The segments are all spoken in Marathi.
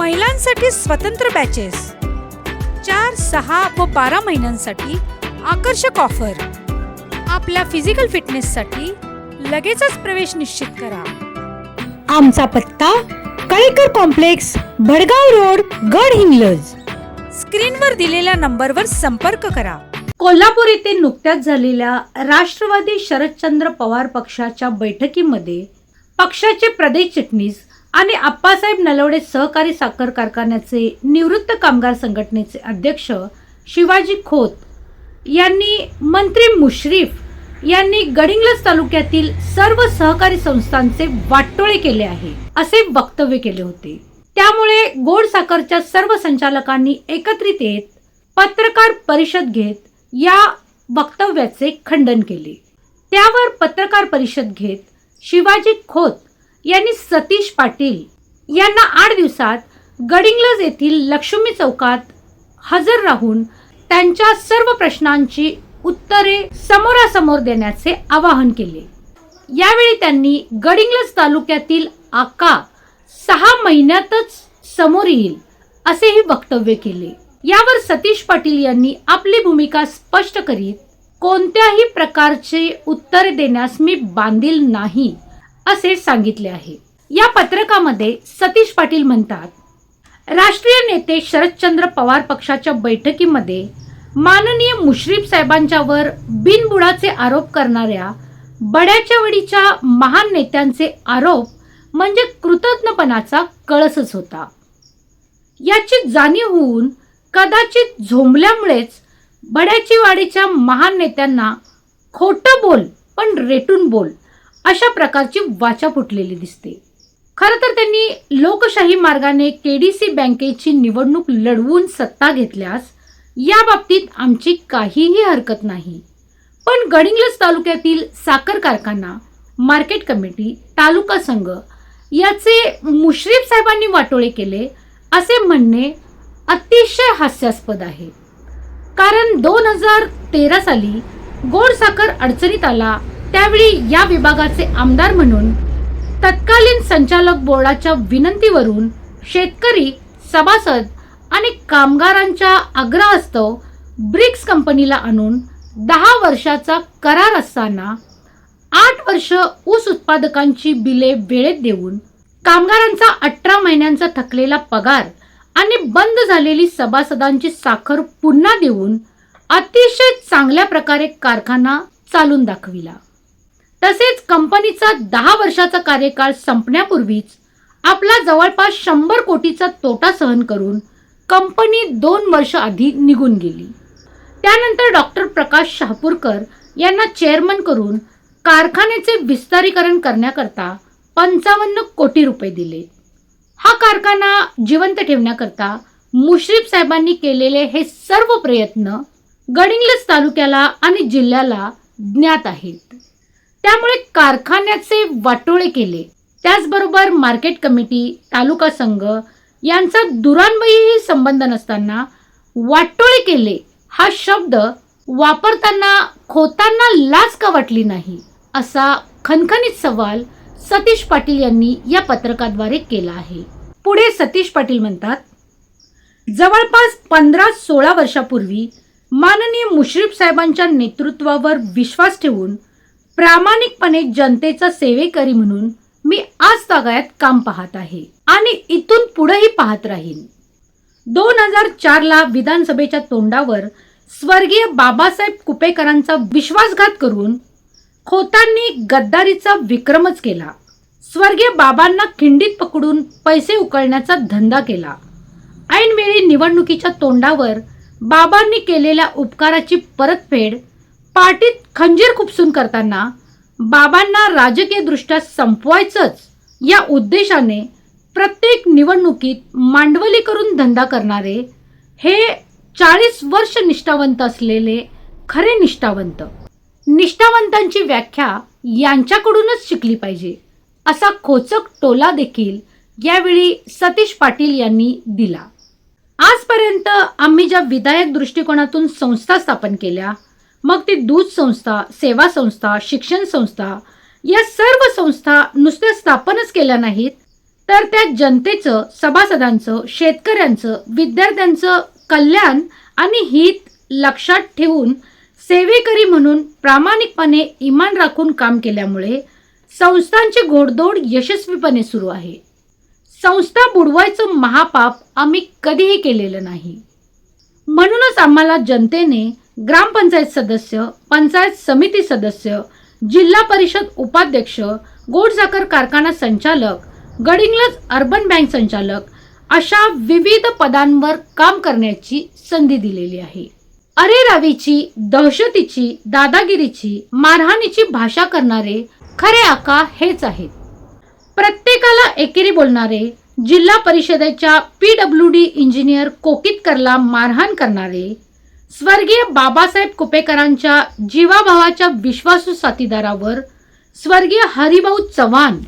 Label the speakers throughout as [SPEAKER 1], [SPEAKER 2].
[SPEAKER 1] महिलांसाठी स्वतंत्र बॅचेस चार सहा व बारा महिन्यांसाठी आकर्षक ऑफर आपल्या फिजिकल फिटनेससाठी लगेचच प्रवेश निश्चित करा.
[SPEAKER 2] आमचा पत्ता कळेकर कॉम्प्लेक्स भडगाव रोड गड हिंगलज.
[SPEAKER 1] स्क्रीनवर दिलेल्या नंबरवर संपर्क करा. कोल्हापूर येथे नुकत्याच झालेल्या राष्ट्रवादी शरदचंद्र पवार पक्षाच्या बैठकीमध्ये पक्षाचे प्रदेश चिटणीस आणि आप्पासाहेब नलवडे सहकारी साखर कारखान्याचे निवृत्त कामगार संघटनेचे अध्यक्ष शिवाजी खोत यांनी मंत्री मुश्रीफ यांनी गडिंग्लज तालुक्यातील सर्व सहकारी संस्थांचे वाटोळे केले आहे असे वक्तव्य केले होते. त्यामुळे गोड साखरच्या सर्व संचालकांनी एकत्रित येत पत्रकार परिषद घेत या वक्तव्याचे खंडन केले. त्यावर पत्रकार परिषद घेत शिवाजी खोत यांनी सतीश पाटील यांना आठ दिवसात गडिंग्लज येथील लक्ष्मी चौकात हजर राहून त्यांच्या सर्व प्रश्नांची उत्तरे समोरासमोर देण्याचे आवाहन केले. यावेळी त्यांनी गडिंग्लज तालुक्यातील आका सहा महिन्यातच समोर येईल असेही वक्तव्य केले. यावर सतीश पाटील यांनी आपली भूमिका स्पष्ट करीत कोणत्याही प्रकारचे उत्तर देण्यास मी बांधील नाही. असे सांगितले आहे. या पत्रकामध्ये सतीश पाटील म्हणतात राष्ट्रीय नेते शरदचंद्र पवार पक्षाच्या बैठकीमध्ये माननीय मुश्रीफ साहेबांच्यावर बिनबुडाचे आरोप करणाऱ्या बड्याच्या वडीच्या महान नेत्यांचे आरोप म्हणजे कृतज्ञपणाचा कळसच होता. याची जाणीव होऊन कदाचित झोंबल्यामुळेच बड्याची वाडीच्या महान नेत्यांना खोटं बोल पण रेटून बोल अशा प्रकारची वाचा फुटलेली दिसते. खरं तर त्यांनी लोकशाही मार्गाने के डी सी बँकेची निवडणूक लढवून सत्ता घेतल्यास या बाबतीत आमची काहीही हरकत नाही. पण गडिंग्लज तालुक्यातील साखर कारखाना मार्केट कमिटी तालुका संघ याचे मुश्रीफ साहेबांनी वाटोळे केले असे म्हणणे अतिशय हास्यास्पद आहे. कारण दोन हजार तेरा साली गोड साखर अडचणीत आला त्यावेळी या विभागाचे आमदार म्हणून तत्कालीन संचालक बोर्डाच्या विनंतीवरून शेतकरी सभासद आणि कामगारांच्या आग्रहास्तव ब्रिक्स कंपनीला आणून दहा वर्षाचा करार असताना आठ वर्ष ऊस उत्पादकांची बिले वेळेत देऊन कामगारांचा अठरा महिन्यांचा थकलेला पगार आणि बंद झालेली सभासदांची साखर पुन्हा देऊन अतिशय चांगल्या प्रकारे कारखाना चालून दाखविला. तसेच कंपनीचा दहा वर्षाचा कार्यकाळ संपण्यापूर्वीच आपला जवळपास शंभर कोटीचा तोटा सहन करून कंपनी दोन वर्ष आधी निघून गेली. त्यानंतर डॉक्टर प्रकाश शहापूरकर यांना चेअरमन करून कारखान्याचे विस्तारीकरण करण्याकरता पंचावन्न कोटी रुपये दिले. हा कारखाना जिवंत ठेवण्याकरता मुश्रीफ साहेबांनी केलेले हे सर्व प्रयत्न गडिंग्लज तालुक्याला आणि जिल्ह्याला ज्ञात आहेत. त्यामुळे कारखान्याचे वाटोळे केले. त्याचबरोबर मार्केट कमिटी तालुका संघ यांचा दुरान्वयीही संबंध नसताना वाटोळे केले हा शब्द वापरताना खोतांना लाच का वाटली नाही? असा खणखणीत सवाल सतीश पाटील यांनी या पत्रकाद्वारे केला आहे. पुढे सतीश पाटील म्हणतात जवळपास पंधरा सोळा वर्षापूर्वी माननीय मुश्रीफ साहेबांच्या नेतृत्वावर विश्वास ठेवून प्रामाणिकपणे जनतेचा सेवेकरी म्हणून मी आज तागायत काम पाहत आहे आणि इथून पुढेही पाहत राहीन. दोन हजार चारला विधानसभेच्या तोंडावर स्वर्गीय बाबासाहेब कुपेकरांचा विश्वासघात करून खोतांनी गद्दारीचा विक्रमच केला. स्वर्गीय बाबांना खिंडीत पकडून पैसे उकळण्याचा धंदा केला. ऐनवेळी निवडणुकीच्या तोंडावर बाबांनी केलेल्या उपकाराची परतफेड पार्टीत खंजीर खुपसून करताना बाबांना राजकीयदृष्ट्या संपवायचंच या उद्देशाने प्रत्येक निवडणुकीत मांडवली करून धंदा करणारे हे चाळीस वर्ष निष्ठावंत असलेले खरे निष्ठावंत. निष्ठावंतांची व्याख्या यांच्याकडूनच शिकली पाहिजे असा खोचक टोला देखील यावेळी सतीश पाटील यांनी दिला. आजपर्यंत आम्ही ज्या विधायक दृष्टिकोनातून संस्था स्थापन केल्या मग ती दूध संस्था सेवा संस्था शिक्षण संस्था या सर्व संस्था नुसत्या स्थापनच केल्या नाहीत तर त्या जनतेचं सभासदांचं शेतकऱ्यांचं विद्यार्थ्यांचं कल्याण आणि हित लक्षात ठेवून सेवेकरी म्हणून प्रामाणिकपणे इमान राखून काम केल्यामुळे संस्थांची घोडदौड यशस्वीपणे सुरू आहे. संस्था बुडवायचं महापाप आम्ही कधीही केलेलं नाही. म्हणूनच आम्हाला जनतेने ग्रामपंचायत सदस्य पंचायत समिती सदस्य जिल्हा परिषद उपाध्यक्ष गोडसाखर कारखाना संचालक गडिंगलज अर्बन बँक संचालक अशा विविध पदांवर काम करण्याची संधी दिलेली आहे. अरे रावीची दहशतीची दादागिरीची मारहाणीची भाषा करणारे खरे आका हेच आहेत. प्रत्येकाला एकेरी बोलणारे जिल्हा परिषदेच्या पी डब्ल्यू डी इंजिनियर कोकितकरला मारहाण करणारे स्वर्गीय बाबासाहेब कुपेकरांच्या जीवाभावाच्या विश्वासू साथीदारावर स्वर्गीय हरिभाऊ चव्हाण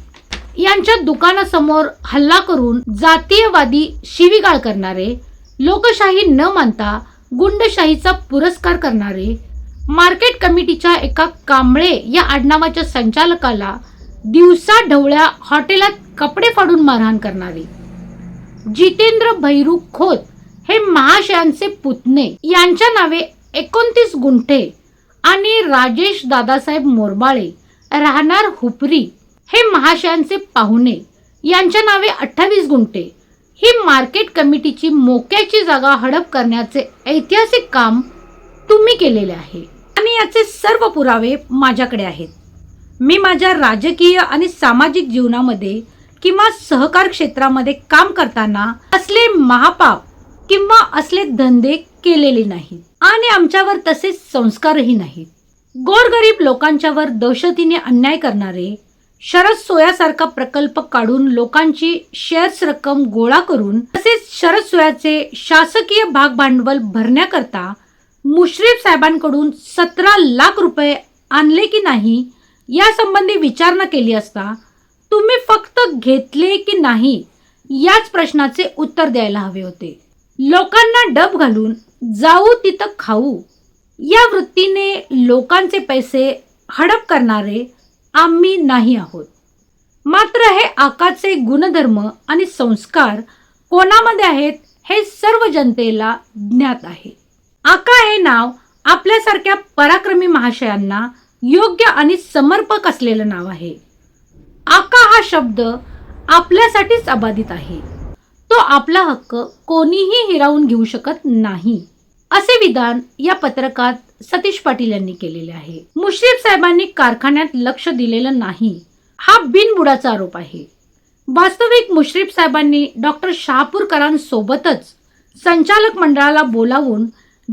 [SPEAKER 1] यांच्या दुकानासमोर हल्ला करून जातीयवादी शिवीगाळ करणारे लोकशाही न मानता गुंडशाहीचा पुरस्कार करणारे मार्केट कमिटीच्या एका कांबळे या आडनावाच्या संचालकाला दिवसा ढवळ्या हॉटेलात कपडे फाडून मारहाण करणारे. जितेंद्र भैरू खोत हे महाशयांचे पुतणे. यांच्या नावे एकोणतीस गुंठे आणि राजेश दादासाहेब मोरबाळे राहणार हुपरी हे महाशयांचे पाहुणे. यांच्या नावे अठ्ठावीस गुंठे. ही मार्केट कमिटीची मोक्याची जागा हडप करण्याचे ऐतिहासिक काम तुम्ही केलेले आहे. आणि याचे सर्व पुरावे माझ्याकडे आहेत. मी माझ्या राजकीय आणि सामाजिक जीवनामध्ये किंवा सहकार क्षेत्रामध्ये काम करताना असले महापाप किंवा असले धंदे केलेले नाहीत. आणि आमच्यावर तसे संस्कारही नाहीत. गोरगरीब लोकांच्यावर दहशतीने अन्याय करणारे शरद सोयासारखा प्रकल्प काढून लोकांची शेअर्स रक्कम गोळा करून तसेच शरद सोयाचे शासकीय भाग भांडवल भरण्याकरता मुश्रीफ साहेबांकडून सतरा लाख रुपये आणले की नाही यासंबंधी विचारणा केली असता तुम्ही फक्त घेतले की नाही याच प्रश्नाचे उत्तर द्यायला हवे होते. लोकांना डब घालून जाऊ तिथं खाऊ. या वृत्तीने लोकांचे पैसे हडप करणारे आम्ही नाही आहोत. मात्र हे आकाचे गुणधर्म आणि संस्कार कोणामध्ये आहेत हे सर्व जनतेला ज्ञात आहे. आका हे नाव आपल्यासारख्या पराक्रमी महाशयांना योग्य आणि समर्पक असलेलं नाव आहे. आका हा शब्द आपल्यासाठीच अबाधित आहे. तो आपला हक्क कोणीही हिरावून घेऊ शकत नाही. असे विधान या पत्रकात सतीश पाटील यांनी केलेले आहे. मुश्रीफ साहेबांनी कारखान्यात लक्ष दिलेलं नाही. हा बिनबुडाचा आरोप आहे. वास्तविक मुश्रीफ साहेबांनी डॉक्टर शहापूरकरांसोबतच संचालक मंडळाला बोलावून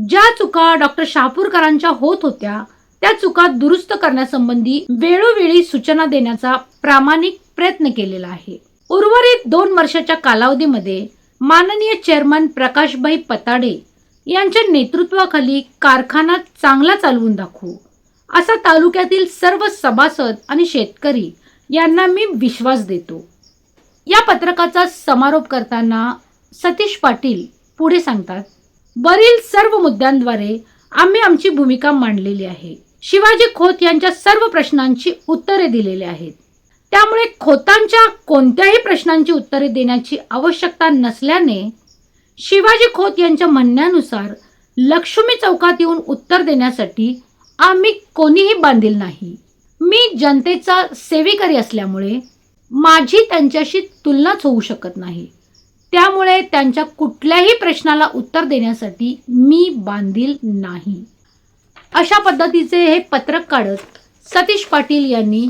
[SPEAKER 1] ज्या चुका डॉक्टर शहापूरकरांच्या होत होत्या त्या चुका दुरुस्त करण्यासंबंधी वेळोवेळी सूचना देण्याचा प्रामाणिक प्रयत्न केलेला आहे. उर्वरित दोन वर्षाच्या कालावधीमध्ये माननीय चेअरमन प्रकाशभाई पताडे यांच्या नेतृत्वाखाली कारखाना चांगला चालवून दाखवू. असा तालुक्यातील सर्व सभासद आणि शेतकरी यांना मी विश्वास देतो. या पत्रकाचा समारोप करताना सतीश पाटील पुढे सांगतात वरील सर्व मुद्द्यांद्वारे आम्ही आमची भूमिका मांडलेली आहे. शिवाजी खोत यांच्या सर्व प्रश्नांची उत्तरे दिलेली आहेत. त्यामुळे खोतांच्या कोणत्याही प्रश्नांची उत्तरे देण्याची आवश्यकता नसल्याने शिवाजी खोत यांच्या म्हणण्यानुसार लक्ष्मी चौकात येऊन उत्तर देण्यासाठी आम्ही कोणीही बांधील नाही. मी जनतेचा सेवेकरी असल्यामुळे माझी त्यांच्याशी तुलनाच होऊ शकत नाही. त्यामुळे त्यांच्या कुठल्याही प्रश्नाला उत्तर देण्यासाठी मी बांधील नाही. अशा पद्धतीचे हे पत्रक काढत सतीश पाटील यांनी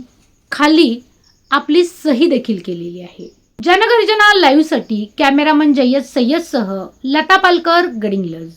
[SPEAKER 1] खाली आपली सही देखील केलेली आहे. जनगर्जना लाईव्हसाठी कॅमेरामन जय्यद सय्यदसह लता पालकर गडिंग्लज.